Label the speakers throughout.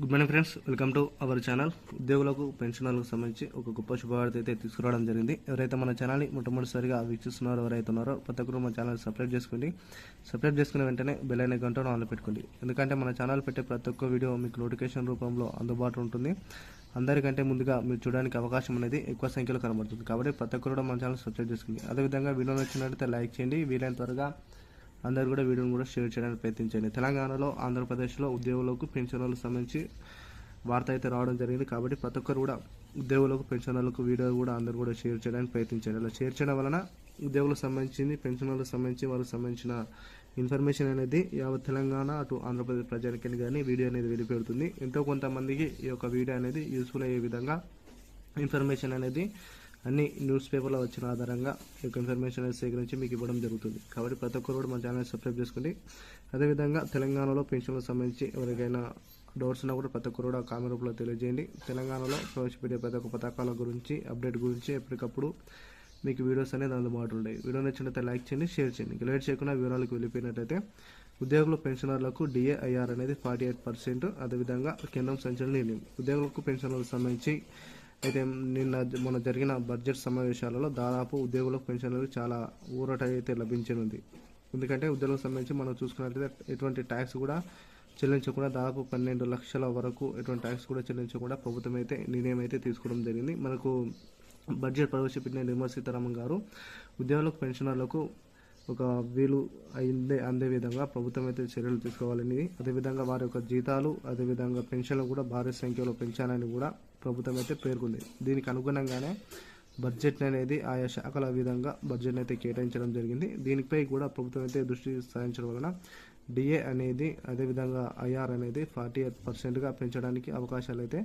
Speaker 1: Good morning friends welcome to our channel ఉద్యోగులకు పెన్షనర్లకు సంబంధించి ఒక గొప్ప శుభవార్త అయితే తీసుకురావడం జరిగింది. ఎవరైతే మన ఛానల్ని మొట్టమొదటిసారిగా వీక్షిస్తున్నారో ఎవరైతే ఉన్నారో ప్రతి ఒక్కరు మన ఛానల్ సబ్స్క్రైబ్ చేసుకోండి. సబ్స్క్రైబ్ చేసుకున్న వెంటనే బెల్ అయిన గంటను ఆన్లో పెట్టుకోండి. ఎందుకంటే మన ఛానల్ పెట్టే ప్రతి ఒక్క వీడియో మీకు నోటిఫికేషన్ రూపంలో అందుబాటులో ఉంటుంది. అందరికంటే ముందుగా మీరు చూడడానికి అవకాశం అనేది ఎక్కువ సంఖ్యలో కనబడుతుంది. కాబట్టి ప్రతి ఒక్కరు కూడా మన ఛానల్ సబ్స్క్రైబ్ చేసుకోండి. అదేవిధంగా వీడియో నచ్చినట్లయితే లైక్ చేయండి. వీలైన త్వరగా అందరు కూడా వీడియోని కూడా షేర్ చేయడానికి ప్రయత్నించండి. తెలంగాణలో ఆంధ్రప్రదేశ్లో ఉద్యోగులకు పెన్షన్లకు సంబంధించి వార్త అయితే రావడం జరిగింది. కాబట్టి ప్రతి ఒక్కరు కూడా ఉద్యోగులకు పెన్షనర్లకు వీడియో కూడా అందరూ కూడా షేర్ చేయడానికి ప్రయత్నించండి. అలా షేర్ చేయడం వలన ఉద్యోగులకు సంబంధించింది పెన్షనర్లకు సంబంధించి వాళ్ళకి సంబంధించిన ఇన్ఫర్మేషన్ అనేది యావత్ తెలంగాణ అటు ఆంధ్రప్రదేశ్ ప్రజలకి కానీ వీడియో అనేది వెళ్ళిపెడుతుంది ఎంతో కొంతమందికి ఈ యొక్క వీడియో అనేది యూస్ఫుల్ అయ్యే విధంగా ఇన్ఫర్మేషన్ అనేది అన్ని న్యూస్ పేపర్లో వచ్చిన ఆధారంగా ఈ యొక్క ఇన్ఫర్మేషన్ అనేది సేకరించి మీకు ఇవ్వడం జరుగుతుంది. కాబట్టి ప్రతి ఒక్కరు కూడా మన ఛానల్ సబ్స్క్రైబ్ చేసుకోండి అదేవిధంగా తెలంగాణలో పెన్షన్లకు సంబంధించి ఎవరికైనా డౌట్స్ ఉన్నా కూడా ప్రతి ఒక్కరు కూడా కామెంట్ రూపంలో తెలియజేయండి. తెలంగాణలో ప్రవేశపెట్టే ప్రతి ఒక్క పథకాల గురించి అప్డేట్ గురించి ఎప్పటికప్పుడు మీకు వీడియోస్ అనేది అందుబాటులో ఉంటాయి. వీడియో నచ్చినట్లయితే లైక్ చేయండి షేర్ చేయండి. లేట్ చేయకుండా వివరాలకు వెళ్ళిపోయినట్టయితే ఉద్యోగులు పెన్షనర్లకు డిఏఐఆర్ అనేది ఫార్టీ ఎయిట్ పర్సెంట్ అదేవిధంగా కేంద్రం సంచలన నిర్ణయం ఉద్యోగులకు పెన్షనర్లకు సంబంధించి అయితే నిన్న మొన్న జరిగిన బడ్జెట్ సమావేశాలలో దాదాపు ఉద్యోగులకు పెన్షన్లకు చాలా ఊరట అయితే లభించనుంది. ఎందుకంటే ఉద్యోగులకు సంబంధించి మనం చూసుకున్నట్లయితే ఎటువంటి ట్యాక్స్ కూడా చెల్లించకుండా దాదాపు పన్నెండు లక్షల వరకు ఎటువంటి ట్యాక్స్ కూడా చెల్లించకుండా ప్రభుత్వం అయితే నిర్ణయం అయితే తీసుకోవడం జరిగింది. మనకు బడ్జెట్ ప్రవేశపెట్టిన నిర్మలా సీతారామన్ గారు ఉద్యోగులకు పెన్షనర్లకు ఒక వీలు అయిందే అందే విధంగా ప్రభుత్వం అయితే చర్యలు తీసుకోవాలని అదేవిధంగా వారి యొక్క జీతాలు అదేవిధంగా పెన్షన్లు కూడా భారీ సంఖ్యలో పెంచాలని కూడా ప్రభుత్వం అయితే పేర్కొంది. దీనికి అనుగుణంగానే బడ్జెట్ అనేది ఆయా శాఖల విధంగా బడ్జెట్ అయితే కేటాయించడం జరిగింది. దీనిపై కూడా ప్రభుత్వం అయితే దృష్టి సారించడం వలన డిఏ అనేది అదేవిధంగా ఐఆర్ అనేది ఫార్టీ ఎయిట్ పర్సెంట్గా పెంచడానికి అవకాశాలు అయితే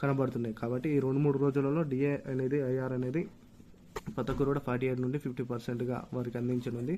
Speaker 1: కనబడుతున్నాయి. కాబట్టి ఈ రెండు మూడు రోజులలో డిఏ అనేది ఐఆర్ అనేది ప్రతి ఒక్కరు కూడా ఫార్టీ ఎయిట్ నుండి ఫిఫ్టీ పర్సెంట్గా వారికి అందించనుంది.